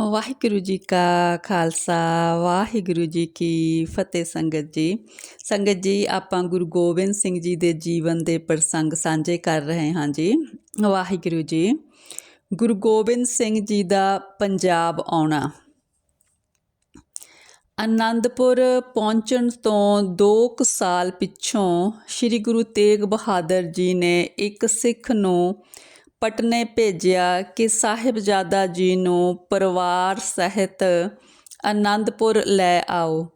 ਵਾਹਿਗੁਰੂ ਜੀ ਕਾ ਖਾਲਸਾ, ਵਾਹਿਗੁਰੂ ਜੀ ਕੀ ਫਤਿਹ ਸੰਗਤ ਜੀ। ਸੰਗਤ ਜੀ, ਆਪਾਂ ਗੁਰੂ ਗੋਬਿੰਦ ਸਿੰਘ ਜੀ ਦੇ ਜੀਵਨ ਦੇ ਪ੍ਰਸੰਗ ਸਾਂਝੇ ਕਰ ਰਹੇ ਹਾਂ ਜੀ। ਵਾਹਿਗੁਰੂ ਜੀ, ਗੁਰੂ ਗੋਬਿੰਦ ਸਿੰਘ ਜੀ ਦਾ ਪੰਜਾਬ ਆਉਣਾ। ਆਨੰਦਪੁਰ ਪਹੁੰਚਣ ਤੋਂ 2 ਕੁ ਸਾਲ ਪਿੱਛੋਂ ਸ੍ਰੀ ਗੁਰੂ ਤੇਗ ਬਹਾਦਰ ਜੀ ਨੇ ਇੱਕ ਸਿੱਖ ਨੂੰ ਪਟਨੇ ਭੇਜਿਆ ਕਿ ਸਾਹਿਬਜ਼ਾਦਾ ਜੀ ਨੂੰ ਪਰਿਵਾਰ ਸਹਿਤ ਆਨੰਦਪੁਰ ਲੈ ਆਓ।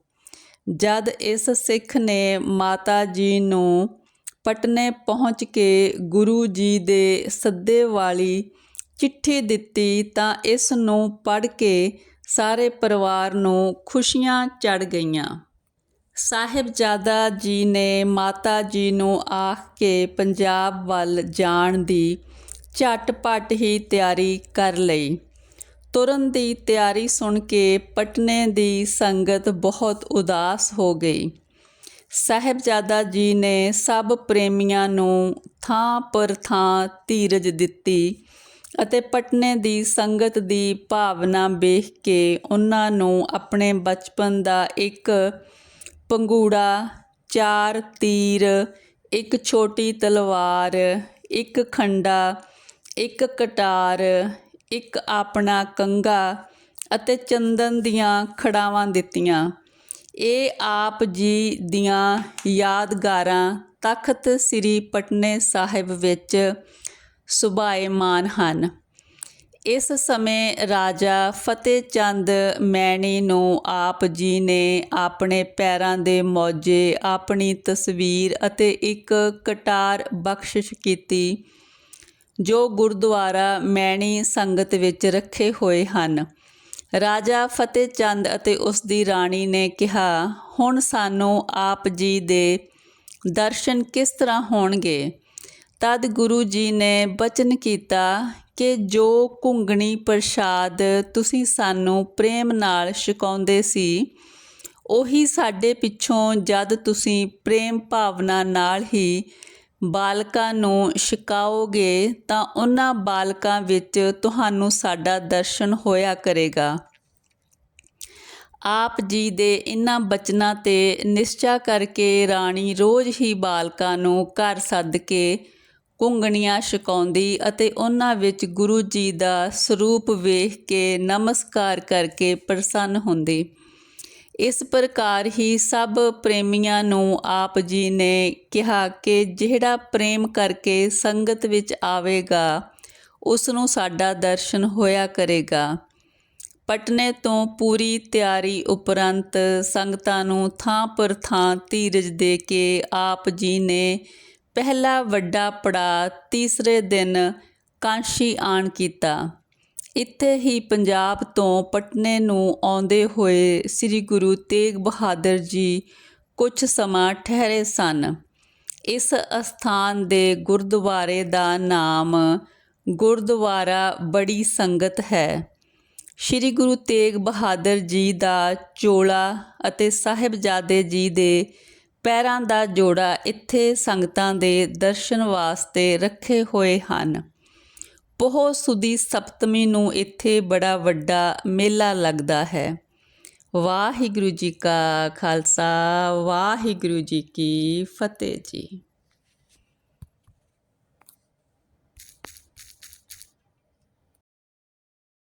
ਜਦ ਇਸ ਸਿੱਖ ਨੇ ਮਾਤਾ ਜੀ ਨੂੰ ਪਟਨੇ ਪਹੁੰਚ ਕੇ ਗੁਰੂ ਜੀ ਦੇ ਸੱਦੇ ਵਾਲੀ ਚਿੱਠੀ ਦਿੱਤੀ ਤਾਂ ਇਸ ਨੂੰ ਪੜ੍ਹ ਕੇ ਸਾਰੇ ਪਰਿਵਾਰ ਨੂੰ ਖੁਸ਼ੀਆਂ ਚੜ ਗਈਆਂ। ਸਾਹਿਬਜ਼ਾਦਾ ਜੀ ਨੇ ਮਾਤਾ ਜੀ ਨੂੰ ਆਖ ਕੇ ਪੰਜਾਬ ਵੱਲ ਜਾਣ ਦੀ ਝਟਪਟ ਹੀ ਤਿਆਰੀ ਕਰ ਲਈ। ਤੁਰਨ ਦੀ ਤਿਆਰੀ ਸੁਣ ਕੇ ਪਟਨੇ ਦੀ ਸੰਗਤ ਬਹੁਤ ਉਦਾਸ ਹੋ ਗਈ। ਸਾਹਿਬਜ਼ਾਦਾ ਜੀ ਨੇ ਸਭ ਪ੍ਰੇਮੀਆਂ ਨੂੰ ਥਾਂ ਪਰ ਥਾਂ ਧੀਰਜ ਦਿੱਤੀ ਅਤੇ ਪਟਨੇ ਦੀ ਸੰਗਤ ਦੀ ਭਾਵਨਾ ਵੇਖ ਕੇ ਉਹਨਾਂ ਨੂੰ ਆਪਣੇ ਬਚਪਨ ਦਾ ਇੱਕ ਪੰਗੂੜਾ, ਚਾਰ ਤੀਰ, ਇੱਕ ਛੋਟੀ ਤਲਵਾਰ, ਇੱਕ ਖੰਡਾ ਇੱਕ ਕਟਾਰ, ਇੱਕ ਆਪਣਾ ਕੰਗਾ ਅਤੇ ਚੰਦਨ ਦੀਆਂ ਖੜਾਵਾਂ ਦਿੱਤੀਆਂ। ਇਹ ਆਪ ਜੀ ਦੀਆਂ ਯਾਦਗਾਰਾਂ ਤਖਤ ਸ੍ਰੀ ਪਟਨੇ ਸਾਹਿਬ ਵਿੱਚ ਸੁਭਾਏਮਾਨ ਹਨ। ਇਸ ਸਮੇਂ ਰਾਜਾ ਫਤਿਹ ਚੰਦ ਮੈਣੀ ਨੂੰ ਆਪ ਜੀ ਨੇ ਆਪਣੇ ਪੈਰਾਂ ਦੇ ਮੌਜੇ ਆਪਣੀ ਤਸਵੀਰ ਅਤੇ ਇੱਕ ਕਟਾਰ ਬਖਸ਼ਿਸ਼ ਕੀਤੀ। ਜੋ ਗੁਰਦੁਆਰਾ ਮੈਣੀ ਸੰਗਤ ਵਿੱਚ ਰੱਖੇ ਹੋਏ ਹਨ। ਰਾਜਾ ਫਤਿਹ ਚੰਦ ਅਤੇ ਉਸ ਦੀ ਰਾਣੀ ਨੇ ਕਿਹਾ, ਹੁਣ ਸਾਨੂੰ ਆਪ ਜੀ ਦੇ ਦਰਸ਼ਨ ਕਿਸ ਤਰ੍ਹਾਂ ਹੋਣਗੇ? ਤਦ ਗੁਰੂ ਜੀ ਨੇ ਬਚਨ ਕੀਤਾ ਕਿ ਜੋ ਘੁੰਗਣੀ ਪ੍ਰਸ਼ਾਦ ਤੁਸੀਂ ਸਾਨੂੰ ਪ੍ਰੇਮ ਨਾਲ ਛਕਾਉਂਦੇ ਸੀ, ਉਹੀ ਸਾਡੇ ਪਿੱਛੋਂ ਜਦ ਤੁਸੀਂ ਪ੍ਰੇਮ ਭਾਵਨਾ ਨਾਲ ਹੀ ਬਾਲਕਾਂ ਨੂੰ ਛਕਾਓਗੇ ਤਾਂ ਉਹਨਾਂ ਬਾਲਕਾਂ ਵਿੱਚ ਤੁਹਾਨੂੰ ਸਾਡਾ ਦਰਸ਼ਨ ਹੋਇਆ ਕਰੇਗਾ। ਆਪ ਜੀ ਦੇ ਇਨ੍ਹਾਂ ਬਚਨਾਂ ਤੇ ਨਿਸ਼ਚਾ ਕਰਕੇ ਰਾਣੀ ਰੋਜ਼ ਹੀ ਬਾਲਕਾਂ ਨੂੰ ਘਰ ਸੱਦ ਕੇ ਕੁੰਗਣੀਆਂ ਛਕਾਉਂਦੀ ਅਤੇ ਉਹਨਾਂ ਵਿੱਚ ਗੁਰੂ ਜੀ ਦਾ ਸਰੂਪ ਵੇਖ ਕੇ ਨਮਸਕਾਰ ਕਰਕੇ ਪ੍ਰਸੰਨ ਹੁੰਦੀ। ਇਸ ਪ੍ਰਕਾਰ ਹੀ ਸਭ ਪ੍ਰੇਮੀਆਂ ਨੂੰ ਆਪ ਜੀ ਨੇ ਕਿਹਾ ਕਿ ਜਿਹੜਾ ਪ੍ਰੇਮ ਕਰਕੇ ਸੰਗਤ ਵਿੱਚ ਆਵੇਗਾ ਉਸ ਨੂੰ ਸਾਡਾ ਦਰਸ਼ਨ ਹੋਇਆ ਕਰੇਗਾ। ਪਟਨੇ ਤੋਂ ਪੂਰੀ ਤਿਆਰੀ ਉਪਰੰਤ ਸੰਗਤਾਂ ਨੂੰ ਥਾਂ ਪਰ ਥਾਂ ਧੀਰਜ ਦੇ ਕੇ ਆਪ ਜੀ ਨੇ ਪਹਿਲਾ ਵੱਡਾ ਪੜਾ ਤੀਸਰੇ ਦਿਨ ਕਾਂਸ਼ੀ ਆਣ ਕੀਤਾ। ਇੱਥੇ ਹੀ ਪੰਜਾਬ ਤੋਂ ਪਟਨੇ ਨੂੰ ਆਉਂਦੇ ਹੋਏ ਸ੍ਰੀ ਗੁਰੂ ਤੇਗ ਬਹਾਦਰ ਜੀ ਕੁਝ ਸਮਾਂ ਠਹਿਰੇ ਸਨ। ਇਸ ਅਸਥਾਨ ਦੇ ਗੁਰਦੁਆਰੇ ਦਾ ਨਾਮ ਗੁਰਦੁਆਰਾ ਬੜੀ ਸੰਗਤ ਹੈ। ਸ੍ਰੀ ਗੁਰੂ ਤੇਗ ਬਹਾਦਰ ਜੀ ਦਾ ਚੋਲਾ ਅਤੇ ਸਾਹਿਬਜ਼ਾਦੇ ਜੀ ਦੇ ਪੈਰਾਂ ਦਾ ਜੋੜਾ ਇੱਥੇ ਸੰਗਤਾਂ ਦੇ ਦਰਸ਼ਨ ਵਾਸਤੇ ਰੱਖੇ ਹੋਏ ਹਨ। ਪੋਹ ਸੁਦੀ ਸਪਤਮੀ ਨੂੰ ਇੱਥੇ ਬੜਾ ਵੱਡਾ ਮੇਲਾ ਲੱਗਦਾ ਹੈ। ਵਾਹਿਗੁਰੂ ਜੀ ਕਾ ਖਾਲਸਾ, ਵਾਹਿਗੁਰੂ ਜੀ ਕੀ ਫਤਿਹ ਜੀ।